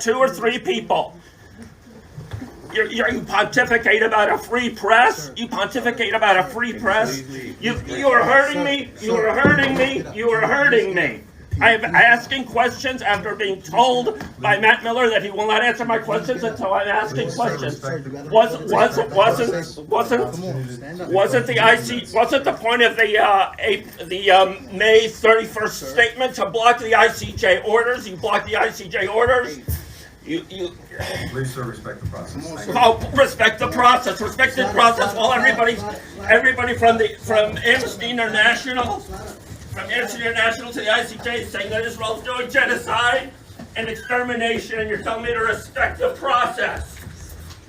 two or three people. You, you, pontificate about a free press. You pontificate about a free press. You, you are hurting me. You are hurting me. You are hurting me. I am asking questions after being told by Matt Miller that he will not answer my questions until I'm asking questions. Was was wasn't wasn't wasn't the IC wasn't the point of the uh, the um, May 31st statement to block the ICJ orders? You blocked the ICJ orders. You you Please, sir, respect the process. Thank you. oh, respect the process. Respect the process. While everybody everybody from the from Amnesty International from Amnesty International to the ICJ is saying that Israel's doing genocide and extermination, and you're telling me to respect the process.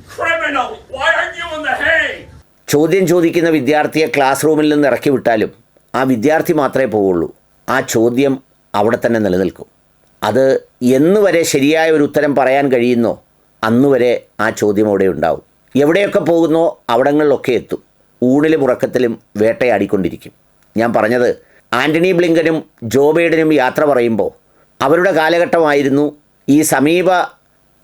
Criminal, why aren't you in the Hague? ചോദ്യം ചോദിക്കുന്ന വിദ്യാർത്ഥിയെ class റൂമിൽ നിന്ന് ഇറക്കി വിട്ടാലും ആ വിദ്യാർത്ഥി മാത്രമേ പോവുള്ളൂ ആ ചോദ്യം അവിടെ തന്നെ നിലനിൽക്കും അത് എന്നുവരെ ശരിയായ ഒരു ഉത്തരം പറയാൻ കഴിയുന്നോ അന്നുവരെ ആ ചോദ്യം അവിടെ ഉണ്ടാവും. എവിടെയൊക്കെ പോകുന്നോ അവിടങ്ങളിലൊക്കെ എത്തും. ഊണിലും ഉറക്കത്തിലും വേട്ടയാടിക്കൊണ്ടിരിക്കും. ഞാൻ പറഞ്ഞത് ആന്റണി ബ്ലിങ്കനും ജോ ബൈഡനും യാത്ര പറയുമ്പോൾ അവരുടെ കാലഘട്ടമായിരുന്നു ഈ സമീപ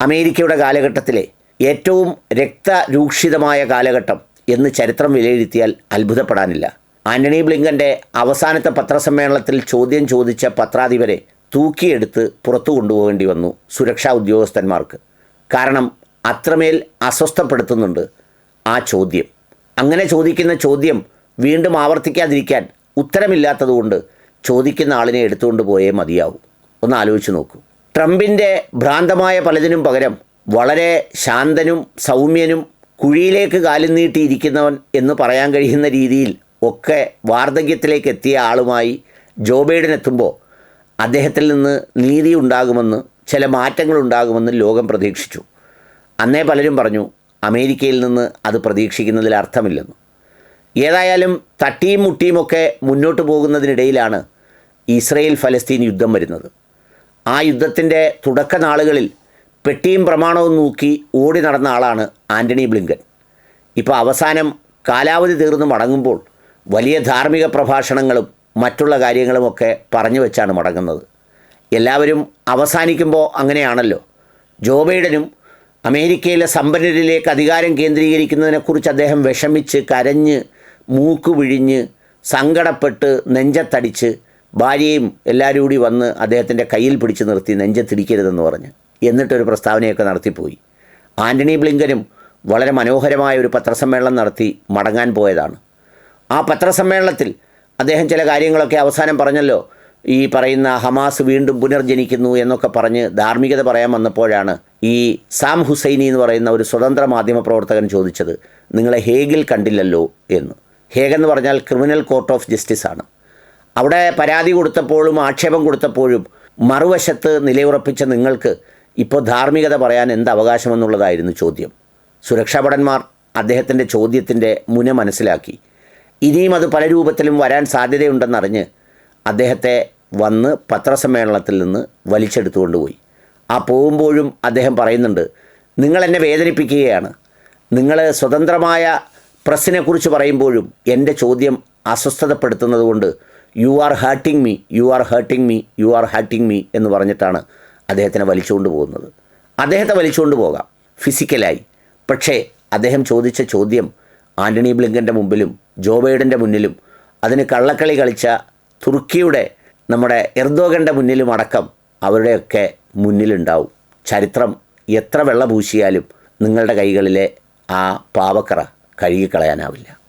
അമേരിക്കയുടെ കാലഘട്ടത്തിലെ ഏറ്റവും രക്തരൂക്ഷിതമായ കാലഘട്ടം എന്ന് ചരിത്രം വിലയിരുത്തിയാൽ അത്ഭുതപ്പെടാനില്ല. ആന്റണി ബ്ലിങ്കന്റെ അവസാനത്തെ പത്രസമ്മേളനത്തിൽ ചോദ്യം ചോദിച്ച പത്രാധിപരെ തൂക്കിയെടുത്ത് പുറത്തു കൊണ്ടുപോകേണ്ടി വന്നു സുരക്ഷാ ഉദ്യോഗസ്ഥന്മാർക്ക്. കാരണം അത്രമേൽ അസ്വസ്ഥപ്പെടുത്തുന്നുണ്ട് ആ ചോദ്യം. അങ്ങനെ ചോദിക്കുന്ന ചോദ്യം വീണ്ടും ആവർത്തിക്കാതിരിക്കാൻ ഉത്തരമില്ലാത്തതുകൊണ്ട് ചോദിക്കുന്ന ആളിനെ എടുത്തുകൊണ്ട് പോയേ മതിയാവും. ഒന്ന് ആലോചിച്ച് നോക്കൂ. ട്രംപിന്റെ ഭ്രാന്തമായ പലതിനും പകരം വളരെ ശാന്തനും സൗമ്യനും കുഴിയിലേക്ക് കാലും നീട്ടിയിരിക്കുന്നവൻ എന്ന് പറയാൻ കഴിയുന്ന രീതിയിൽ ഒക്കെ വാർദ്ധക്യത്തിലേക്ക് എത്തിയ ആളുമായി ജോ ബൈഡൻ എത്തുമ്പോൾ അദ്ദേഹത്തിൽ നിന്ന് നീതി ഉണ്ടാകുമെന്ന് ചില മാറ്റങ്ങൾ ഉണ്ടാകുമെന്ന് ലോകം പ്രതീക്ഷിച്ചു. അന്നേ പലരും പറഞ്ഞു അമേരിക്കയിൽ നിന്ന് അത് പ്രതീക്ഷിക്കുന്നതിൽ അർത്ഥമില്ലെന്ന്. ഏതായാലും തട്ടിയും മുട്ടിയുമൊക്കെ മുന്നോട്ട് പോകുന്നതിനിടയിലാണ് ഇസ്രയേൽ ഫലസ്തീൻ യുദ്ധം വരുന്നത്. ആ യുദ്ധത്തിന്റെ തുടക്ക നാളുകളിൽ പെട്ടിയും പ്രമാണവും നോക്കി ഓടി നടന്ന ആളാണ് ആന്റണി ബ്ലിങ്കൻ. ഇപ്പോൾ അവസാനം കാലാവധി തീർന്ന് മടങ്ങുമ്പോൾ വലിയ ധാർമ്മിക പ്രഭാഷണങ്ങളും മറ്റുള്ള കാര്യങ്ങളുമൊക്കെ പറഞ്ഞു വെച്ചാണ് മടങ്ങുന്നത്. എല്ലാവരും അവസാനിക്കുമ്പോൾ അങ്ങനെയാണല്ലോ. ജോ ബൈഡനും അമേരിക്കയിലെ സമ്പന്നരിലേക്ക് അധികാരം കേന്ദ്രീകരിക്കുന്നതിനെക്കുറിച്ച് അദ്ദേഹം വിഷമിച്ച് കരഞ്ഞ് മൂക്ക് വിഴിഞ്ഞ് സങ്കടപ്പെട്ട് നെഞ്ചത്തടിച്ച് ഭാര്യയും എല്ലാവരും കൂടി വന്ന് അദ്ദേഹത്തിന്റെ കയ്യിൽ പിടിച്ച് നിർത്തി നെഞ്ചത്തിടിക്കരുതെന്ന് പറഞ്ഞ്. എന്നിട്ടൊരു പ്രസ്താവനയൊക്കെ നടത്തിപ്പോയി. ആന്റണി ബ്ലിങ്കനും വളരെ മനോഹരമായ ഒരു പത്രസമ്മേളനം നടത്തി മടങ്ങാൻ പോയതാണ്. ആ പത്രസമ്മേളനത്തിൽ അദ്ദേഹം ചില കാര്യങ്ങളൊക്കെ അവസാനം പറഞ്ഞല്ലോ. ഈ പറയുന്ന ഹമാസ് വീണ്ടും പുനർജനിക്കുന്നു എന്നൊക്കെ പറഞ്ഞ് ധാർമ്മികത പറയാൻ വന്നപ്പോഴാണ് ഈ സാം ഹുസൈനി എന്ന് പറയുന്ന ഒരു സ്വതന്ത്ര മാധ്യമ പ്രവർത്തകൻ ചോദിച്ചത്. നിങ്ങളെ ഹേഗിൽ കണ്ടില്ലല്ലോ എന്ന്. ഹേഗ് എന്ന് പറഞ്ഞാൽ ക്രിമിനൽ കോർട്ട് ഓഫ് ജസ്റ്റിസ് ആണ്. അവിടെ പരാതി കൊടുത്തപ്പോഴും ആക്ഷേപം കൊടുത്തപ്പോഴും മറുവശത്ത് നിലയുറപ്പിച്ച നിങ്ങൾക്ക് ഇപ്പോൾ ധാർമ്മികത പറയാൻ എന്ത് അവകാശമെന്നുള്ളതായിരുന്നു ചോദ്യം. സുരക്ഷാഭടന്മാർ അദ്ദേഹത്തിന്റെ ചോദ്യത്തിന്റെ മുന മനസ്സിലാക്കി. ഇനിയും അത് പല രൂപത്തിലും വരാൻ സാധ്യതയുണ്ടെന്നറിഞ്ഞ് അദ്ദേഹത്തെ വന്ന് പത്രസമ്മേളനത്തിൽ നിന്ന് വലിച്ചെടുത്തുകൊണ്ട് പോയി ആ പോകുമ്പോഴും അദ്ദേഹം പറയുന്നുണ്ട് നിങ്ങൾ എന്നെ വേദനിപ്പിക്കുകയാണ്. നിങ്ങൾ സ്വതന്ത്രമായ പ്രസ്സിനെക്കുറിച്ച് പറയുമ്പോഴും എന്റെ ചോദ്യം അസ്വസ്ഥതപ്പെടുത്തുന്നത് കൊണ്ട് you are hurting me you are hurting me you are hurting me എന്ന് പറഞ്ഞിട്ടാണ് അദ്ദേഹത്തിനെ വലിച്ചുകൊണ്ട് പോകുന്നത് അദ്ദേഹത്തെ വലിച്ചുകൊണ്ട് പോകാം ഫിസിക്കലായി പക്ഷേ അദ്ദേഹം ചോദിച്ച ചോദ്യം ആന്റണി ബ്ലിങ്കന്റെ മുമ്പിലും ജോ ബൈഡന്റെ മുന്നിലും അതിന് കള്ളക്കളി കളിച്ച തുർക്കിയുടെ നമ്മുടെ എർദോഗന്റെ മുന്നിലും അടക്കം അവരുടെയൊക്കെ മുന്നിലുണ്ടാവും. ചരിത്രം എത്ര വെള്ള പൂശിയാലും നിങ്ങളുടെ കൈകളിലെ ആ പാവക്കറ കഴുകിക്കളയാനാവില്ല.